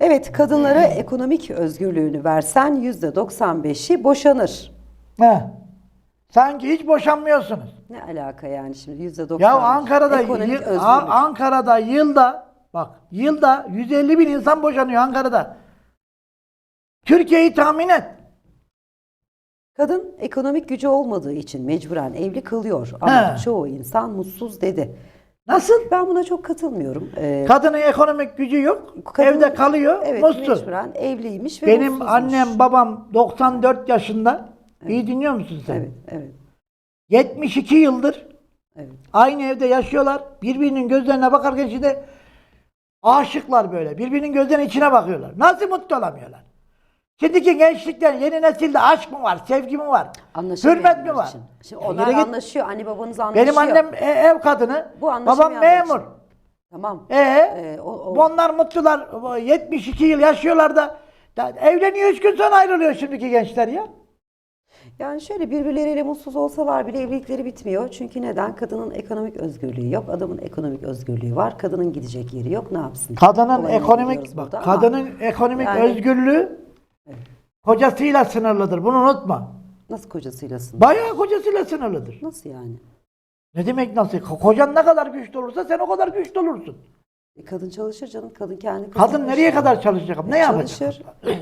Evet, kadınlara ekonomik özgürlüğünü versen %95'i boşanır. He. Sanki hiç boşanmıyorsunuz. Ne alaka yani şimdi %95? Ya Ankara'da ekonomik yıl- özgürlük. A- Ankara'da yılda bak yılda 150 bin insan boşanıyor Ankara'da. Türkiye'yi tahmin et. Kadın ekonomik gücü olmadığı için mecburen evli kılıyor ama He. çoğu insan mutsuz dedi. Nasıl? Ben buna çok katılmıyorum. Ee, Kadının ekonomik gücü yok. kadın- evde kalıyor. Evet, mutsuz. mecburen evliymiş ve Benim mutsuzmuş. annem babam 94 yaşında. İyi dinliyor musun sen? Evet, evet, 72 yıldır evet. aynı evde yaşıyorlar. Birbirinin gözlerine bakarken şimdi aşıklar böyle. Birbirinin gözlerinin içine bakıyorlar. Nasıl mutlu olamıyorlar? Şimdiki gençlikten yeni nesilde aşk mı var, sevgi mi var? Hürmet mi var? için. Şimdi Ya onlar yürü git. anlaşıyor, anne babanız anlaşıyor. Benim annem e- ev kadını, Bu babam anlaşamayanlar için. memur. Tamam. Ee, Ee, o- o- onlar mutlular. 72 yıl yaşıyorlar da, da evleniyor 3 gün sonra ayrılıyor şimdiki gençler ya. Yani şöyle birbirleriyle mutsuz olsalar bile evlilikleri bitmiyor. Çünkü neden? Kadının ekonomik özgürlüğü yok. Adamın ekonomik özgürlüğü var. Kadının gidecek yeri yok. Ne yapsın? Kadının Olayına ekonomik gidiyoruz bak, burada ama kadının ekonomik yani- özgürlüğü kocasıyla sınırlıdır. Bunu unutma. nasıl kocasıyla sınır? Bayağı kocasıyla sınırlıdır. Nasıl yani? Ne demek nasıl? Ko- Kocan ne kadar güçlü olursa sen o kadar güçlü olursun. E, kadın çalışır canım. Kadın kendi Kadın nereye kadar çalışacak? Ne yapacak? Çalışır.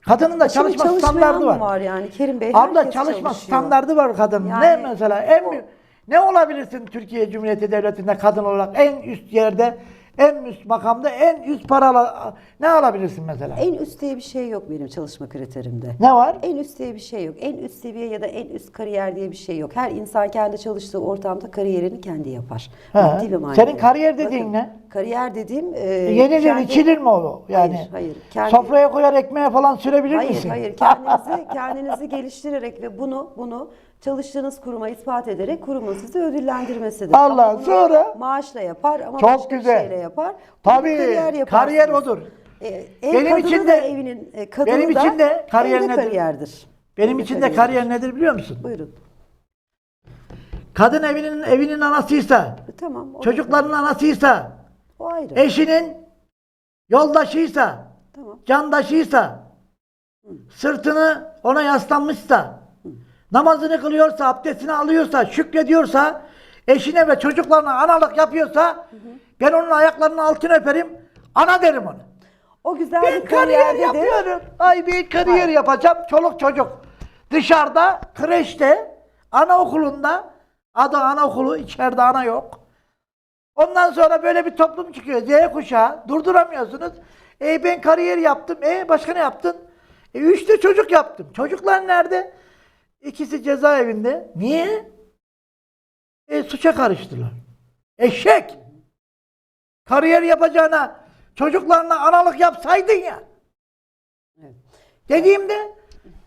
Kadının da Şimdi çalışma çalışmayan standardı mı var. var yani Kerim Bey. Abla herkes çalışma çalışıyor. standardı var kadının. ne Yani mesela? En büyük- ne olabilirsin Türkiye Cumhuriyeti Devleti'nde kadın olarak en üst yerde, en üst makamda, en üst para ala- ne alabilirsin mesela? En üst diye bir şey yok benim çalışma kriterimde. ne var? En üst diye bir şey yok. En üst seviye ya da en üst kariyer diye bir şey yok. Her insan kendi çalıştığı ortamda kariyerini kendi yapar. He. Maddi ve manevi. Senin kariyer dediğin Bakın, ne? Kariyer dediğim... E, Yenilir, kendi- içilir mi o? Yani Hayır, hayır. Kendi- sofraya koyar ekmeğe falan sürebilir Hayır, misin? hayır. Kendinizi, kendinizi geliştirerek ve bunu bunu çalıştığınız kuruma ispat ederek kurumun sizi ödüllendirmesidir. Allah, Ama sonra? maaşla yapar ama Çok başka güzel. şeyle yapar. Tabii, kariyer, kariyer odur. E, ev Benim için de- evinin e, kadını benim da için de kariyer nedir? kariyerdir. Benim Evde için de kariyer nedir biliyor musun? Buyurun. Kadın evinin evinin anasıysa, E, Tamam. çocukların anasıysa. O ayrı. eşinin yoldaşıysa, Tamam. candaşıysa, sırtını ona yaslanmışsa, namazını kılıyorsa, abdestini alıyorsa, şükrediyorsa, eşine ve çocuklarına analık yapıyorsa, ben onun ayaklarının altını öperim, ana derim onu. O güzel Ben bir kariyer kariyerde de yapıyorum. Ay bir kariyer Hayır. yapacağım. Çoluk çocuk. Dışarıda, kreşte, anaokulunda, adı anaokulu, içeride ana yok. Ondan sonra böyle bir toplum çıkıyor. Z kuşağı. Durduramıyorsunuz. E ben kariyer yaptım. E başka ne yaptın? E üçte çocuk yaptım. Çocuklar nerede? İkisi cezaevinde. Niye? E suça karıştılar. Eşek. Kariyer yapacağına çocuklarına analık yapsaydın ya. Evet. Dediğimde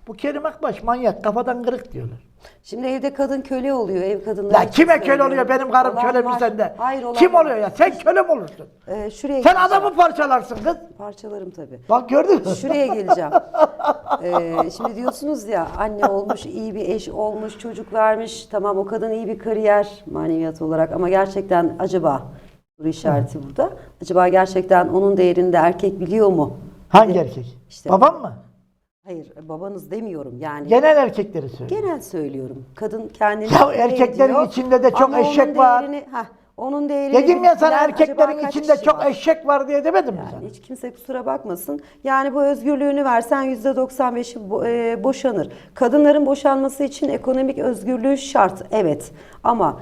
bu Kerim Akbaş manyak kafadan kırık diyorlar. Şimdi evde kadın köle oluyor. Ev kadınları. Ya kime köle oluyor benim karım Olan köle mi var. sende? Hayır olan Kim var. oluyor ya? Sen köle mi olursun? Ee, şuraya Sen geleceğim. adamı parçalarsın kız. Parçalarım tabii. Bak gördün mü? Şuraya geleceğim. Ee, şimdi diyorsunuz ya anne olmuş, iyi bir eş olmuş, çocuk vermiş. Tamam o kadın iyi bir kariyer maneviyat olarak ama gerçekten acaba soru işareti burada. Acaba gerçekten onun değerini de erkek biliyor mu? Hangi erkek? İşte- Babam mı? Hayır babanız demiyorum yani. Genel erkekleri söyle. Genel söylüyorum. Kadın kendini Ya belli erkeklerin ediyor. içinde de çok Ama onun eşek var. değerini- heh, onun değerini Dedim ya sana erkeklerin içinde çok var? eşek var diye demedim mi sana? Yani hiç kimse kusura bakmasın. Yani bu özgürlüğünü versen %95'i bo- e, boşanır. Kadınların boşanması için ekonomik özgürlüğü şart. Evet. Ama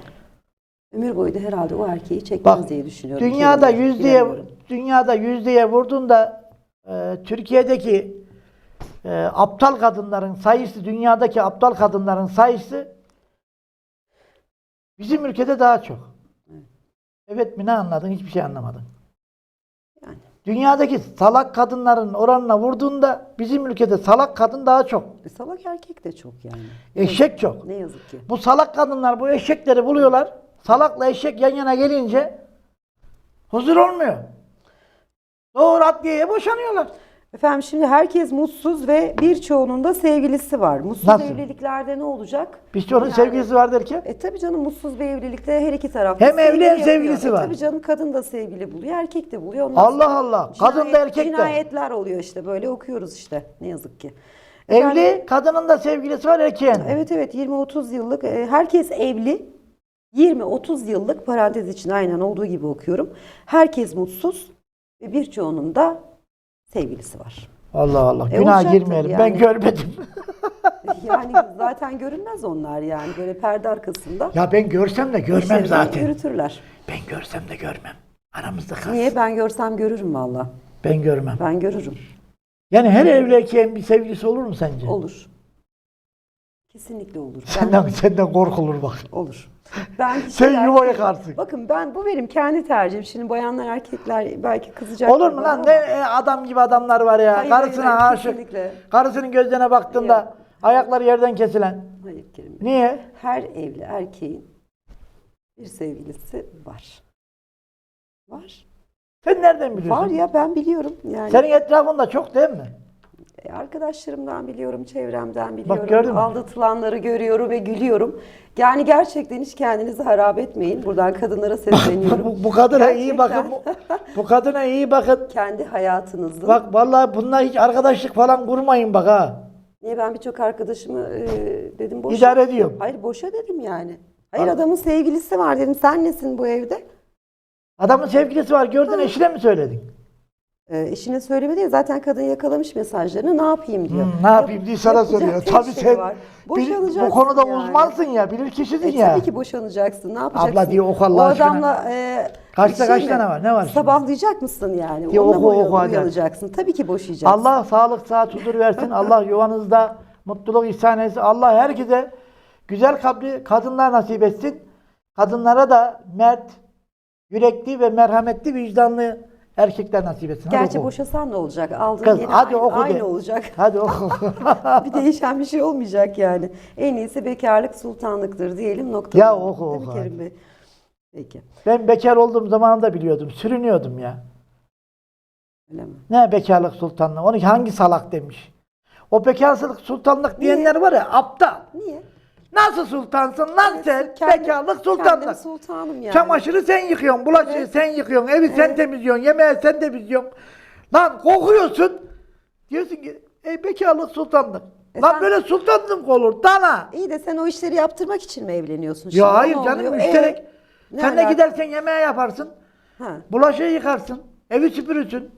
ömür boyu da herhalde o erkeği çekmez Bak diye düşünüyorum. dünyada yüzdeye dünyada yüzdeye vurduğunda e, Türkiye'deki e, aptal kadınların sayısı dünyadaki aptal kadınların sayısı bizim ülkede daha çok. Evet mi ne anladın? Hiçbir şey anlamadın. Yani. Dünyadaki salak kadınların oranına vurduğunda bizim ülkede salak kadın daha çok. E, salak erkek de çok yani. Eşek çok. Ne yazık ki. Bu salak kadınlar bu eşekleri buluyorlar. Salakla eşek yan yana gelince huzur olmuyor. Doğru adliyeye boşanıyorlar. Efendim şimdi herkes mutsuz ve birçoğunun da sevgilisi var. Mutsuz Nasıl? evliliklerde ne olacak? Bir onun Yani- sevgilisi var derken. E tabii canım mutsuz bir evlilikte her iki taraf Hem evli hem yapıyor. sevgilisi E var. Tabii canım kadın da sevgili buluyor, erkek de buluyor. Ondan Allah Allah. Kadın da cinayet- erkek de. Cinayetler oluyor işte böyle okuyoruz işte ne yazık ki. Evli, kadının da sevgilisi var erkeğin. Evet evet 20-30 yıllık e, herkes evli. 20-30 yıllık parantez için aynen olduğu gibi okuyorum. Herkes mutsuz ve birçoğunun da sevgilisi var. Allah Allah. E, Günah girmeyelim. yani. Ben görmedim. Yani zaten görünmez onlar yani böyle perde arkasında. ya ben görsem de görmem işlerini zaten. Yürütürler. Ben görsem de görmem. Aramızda kalsın. Niye? Ben görsem görürüm valla. Ben görmem. Ben görürüm. Yani her evli erkeğin bir sevgilisi olur mu sence? Olur. Kesinlikle olur. Ben- Senden, senden korkulur bak. olur. Ben Sen yuva yıkarsın. Bakın ben bu benim kendi tercihim. Şimdi bayanlar erkekler belki kızacak. Olur mu lan? Ne e, adam gibi adamlar var ya. Hayır, Karısına hayır, hayır, aşık. kesinlikle. Karısının gözlerine baktığında Yok. ayakları yerden kesilen. Hayır Kerim Bey. Niye? Her evli erkeğin bir sevgilisi var. Var. Sen nereden biliyorsun? Var ya ben biliyorum. Yani Senin etrafında çok değil mi? E, arkadaşlarımdan biliyorum, çevremden biliyorum. gördün mü? Aldatılanları görüyorum ve gülüyorum. Yani gerçekten hiç kendinizi harap etmeyin. Buradan kadınlara sesleniyorum. bu, bu kadına iyi Gerçekten. bakın. Bu, bu kadına iyi bakın. Kendi hayatınızda. Bak vallahi bunlar hiç arkadaşlık falan kurmayın bak ha. Niye ben birçok arkadaşımı e, dedim boşa. İdare ediyorum. Hayır boşa dedim yani. Hayır Al. adamın sevgilisi var dedim. Sen nesin bu evde? Adamın sevgilisi var gördün eşine mi söyledin? E, eşine söylemedi ya zaten kadın yakalamış mesajlarını ne yapayım diyor. Hmm, ne yapayım diye sana soruyor. Tabii şey sen bil- bu konuda yani. uzmansın ya, bilir kişisin E, ya. Tabii ki boşanacaksın. Ne yapacaksın? Abla diyor, oku Allah o aşkına. adamla e, Kaçta kaç tane var? Ne var şimdi? Sabahlayacak mısın yani? Onunla oku, oku hadi. uyanacaksın? Tabii ki boşayacaksın. Allah sağlık, sıhhat, huzur versin. Allah yuvanızda mutluluk ihsan etsin. Allah herkese güzel kalpli kadınlar nasip etsin. Kadınlara da mert, yürekli ve merhametli, vicdanlı erkekler nasip etsin. Hadi Gerçi oku. boşasan ne olacak? Aldığın Kız, yine hadi aynı, oku de. aynı olacak. Hadi oku. bir değişen bir şey olmayacak yani. En iyisi bekarlık sultanlıktır diyelim nokta. Ya oku, Değil oku, Kerim Bey? Peki. ben bekar olduğum zamanında biliyordum. Sürünüyordum ya. Öyle mi? Ne bekarlık sultanlığı? Onu hangi salak demiş? O bekarlık sultanlık diyenler var ya aptal. Niye? Nasıl sultansın lan sen? Kendi- Bekarlık Kendim sultanlık. sultanım yani. Çamaşırı sen yıkıyorsun, bulaşığı sen yıkıyorsun, evi sen temizliyorsun, yemeği sen temizliyorsun. Lan kokuyorsun. Diyorsun ki ey bekarlık sultanlık. E Lan sen- böyle sultanlık olur dana. İyi de sen o işleri yaptırmak için mi evleniyorsun şimdi? Ya hayır Ne canım oluyor? müşterek. Ee, ne sen de alaka? gidersen yemeği yaparsın. Ha. Bulaşığı yıkarsın. Evi süpürürsün.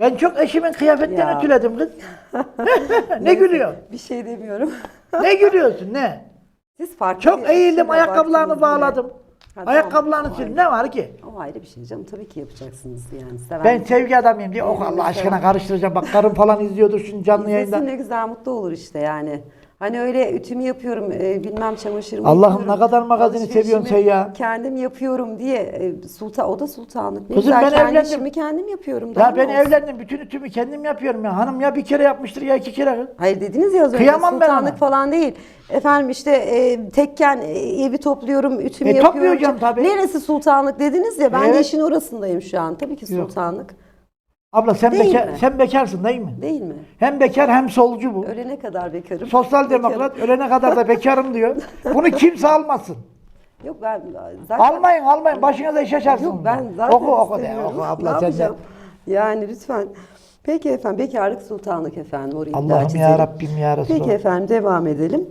Ben çok eşimin kıyafetten Ya. ütüledim kız. ne gülüyor? Bir şey demiyorum. Ne gülüyorsun ne? Siz farklı Çok eğildim ayakkabılarını bağladım. Ha, tamam. Ayakkabılarını O sildim. ayrı. Ne var ki? O ayrı bir şey canım. Tabii ki yapacaksınız yani. Seven Ben sevgi adamıyım diye oh Allah aşkına karıştıracağım. Bak karım falan izliyordur şimdi canlı yayında. İzlesin ne güzel mutlu olur işte yani. Hani öyle ütümü yapıyorum, e, bilmem çamaşırımı Allah'ım yapıyorum, ne kadar magazini alışverişimi seviyorsun sen ya. Kendim yapıyorum diye e, sultan o da sultanlık. Ne Kızım güzel ben kendi evlendim. işimi kendim yapıyorum. Daha Ya ne ben olsun? evlendim. Bütün ütümü kendim yapıyorum ya. Hanım ya bir kere yapmıştır ya iki kere. Hayır dediniz ya az önce Kıyamam ben sultanlık ona. falan değil. Efendim işte e, tekken e, evi topluyorum, ütümü E, yapıyorum. toplayacağım tabii. Neresi sultanlık dediniz ya ben de Evet. işin orasındayım şu an. Tabii ki sultanlık. Abla sen Değil bekar, mi? sen bekarsın değil mi? Değil mi? Hem bekar hem solcu bu. Ölene kadar bekarım. Sosyal demokrat ölene kadar da bekarım diyor. Bunu kimse almasın. Yok ben zaten... Almayın almayın başınıza iş açarsın. Yok ben zaten Oku oku de istemiyorum. oku Ne abla sen de. yapacağım? Yani lütfen. Peki efendim bekarlık sultanlık efendim orayı Allah'ım çizelim. ya Rabbim ya Resulallah. Peki efendim devam edelim.